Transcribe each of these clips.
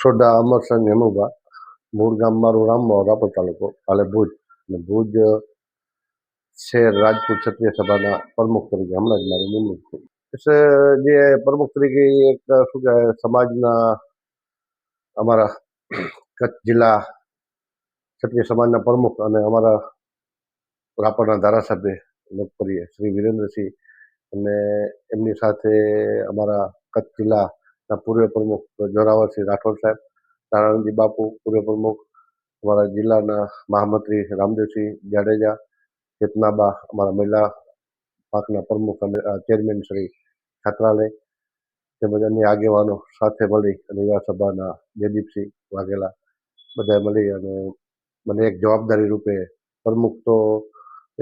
Soda Amarsang Hemubha, મૂળ ગામ મારું રામમાં રાપર તાલુકો હાલે ભુજ. ભુજ શહેર રાજપૂત ક્ષત્રિય સભાના પ્રમુખ તરીકે, હમણાં જ મારી નિમણૂક થઈ. એટલે જે પ્રમુખ તરીકે એક શું કહેવાય, સમાજના અમારા કચ્છ જિલ્લા ક્ષત્રિય સમાજના પ્રમુખ અને અમારા રાપરના ધારાસભ્ય લોકપ્રિય શ્રી વિરેન્દ્રસિંહ અને એમની સાથે અમારા કચ્છ જિલ્લાના પૂર્વ પ્રમુખ જોરાવરસિંહ રાઠોડ સાહેબ નારાયણજી બાપુ પૂર્વ પ્રમુખ અમારા જિલ્લાના મહામંત્રી રામદેવસિંહ જાડેજા ચેતનાબા અમારા મહિલા પાકના પ્રમુખ અને ચેરમેન શ્રી છાત્રાલય, તેમજ અન્ય આગેવાનો સાથે મળી અને યુવા સભાના જયદીપસિંહ વાઘેલા બધા મળી અને મને એક જવાબદારી રૂપે પ્રમુખ તો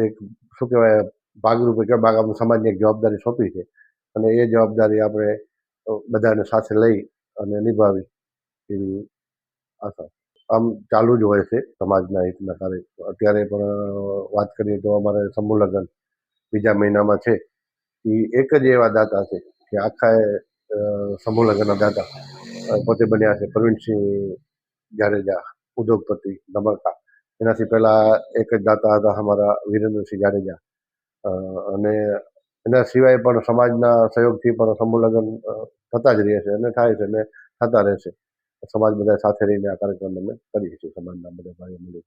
એક, શું કહેવાય, ભાગરૂપે કે ભાગ સમાજની એક જવાબદારી સોંપી છે. અને એ જવાબદારી આપણે બધાને સાથે લઈ અને નિભાવી એવી આશા. આમ ચાલુ જ હોય છે સમાજના હિતના કાર્ય અત્યારે પણ વાત કરીએ તો અમારે સમૂહ લગ્ન બીજા મહિનામાં છે. એ એક જ એવા દાતા છે કે આખા સમૂહ લગ્નના દાતા પોતે બન્યા છે. પ્રવીણસિંહ જાડેજા, ઉદ્યોગપતિ ધમાકા એનાથી પહેલાં એક જ દાતા હતા અમારા વિરેન્દ્રસિંહ જાડેજા. અને એના સિવાય પણ સમાજના સહયોગથી પણ સમૂહ થતા જ રહે છે અને થાય છે અને થતા રહેશે. સમાજ બધા સાથે રહીને આ કાર્યક્રમ અમે કરીએ છીએ, સમાજના બધા ભાઈઓ મળી